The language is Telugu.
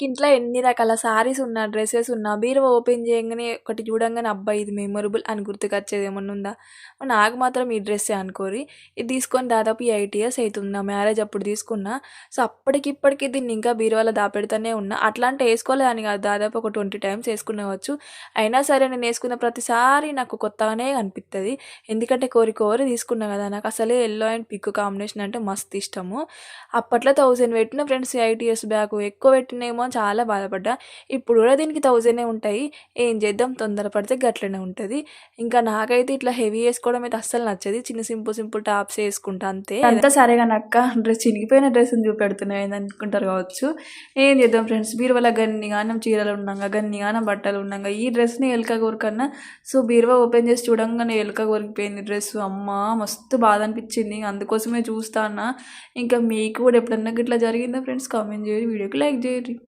ఇంట్లో ఎన్ని రకాల సారీస్ ఉన్నా డ్రెస్సెస్ ఉన్నా బీరువా ఓపెన్ చేయగానే ఒకటి చూడంగానే అబ్బా ఇది మెమొరబుల్ అని గుర్తుకొచ్చేది ఏమన్నా ఉందా? నాకు మాత్రం ఈ డ్రెస్సే అనుకోరి. ఇది తీసుకొని దాదాపు ఎయిట్ ఇయర్స్ అవుతుంది నా మ్యారేజ్ అప్పుడు తీసుకున్నా. సో అప్పటికి ఇప్పటికి దీన్ని ఇంకా బీరువాలో దాపెడుతూనే ఉన్నా. అట్లాంటి వేసుకోలేదని కాదు దాదాపు ఒక ట్వంటీ టైమ్స్ వేసుకునేవచ్చు. అయినా సరే నేను వేసుకున్న ప్రతిసారి నాకు కొత్తగానే అనిపిస్తుంది ఎందుకంటే కోరి కోరి తీసుకున్నా కదా నాకు అసలే ఎల్లో అండ్ పిక్ కాంబినేషన్ అంటే మస్తు ఇష్టము. అప్పట్లో థౌజండ్ పెట్టిన ఫ్రెండ్స్ ఎయిట్ ఇయర్స్ బ్యాక్ ఎక్కువ పెట్టినేమో అని చాలా బాధపడ్డా. ఇప్పుడు కూడా దీనికి థౌజండే ఉంటాయి. ఏం చేద్దాం? తొందరపడితే గట్లనే ఉంటుంది. ఇంకా నాకైతే ఇట్లా హెవీ వేసుకోవడం అయితే అస్సలు నచ్చదు. చిన్న సింపుల్ సింపుల్ టాప్స్ వేసుకుంటా అంతే. అంతా సరేగా నక్క డ్రెస్ చినిగిపోయిన డ్రెస్ చూపెడుతున్నాయి అనుకుంటారు కావచ్చు. ఏం చేద్దాం ఫ్రెండ్స్ బీరువాల గన్నిగానం చీరలు ఉన్నాగా గన్నిగానం బట్టలు ఉన్నాగా ఈ డ్రెస్ని ఎలుక కోరికన్నా సో బీరువా ఓపెన్ చేసి చూడంగానే ఎలుక కోరికిపోయింది డ్రెస్ అమ్మ మస్తు బాధ అనిపించింది. అందుకోసమే చూస్తానా ఇంకా మీకు కూడా ఎప్పుడన్నా ఇట్లా జరిగిందా ఫ్రెండ్స్ కామెంట్ చేయండి. వీడియోకి లైక్ చేయండి.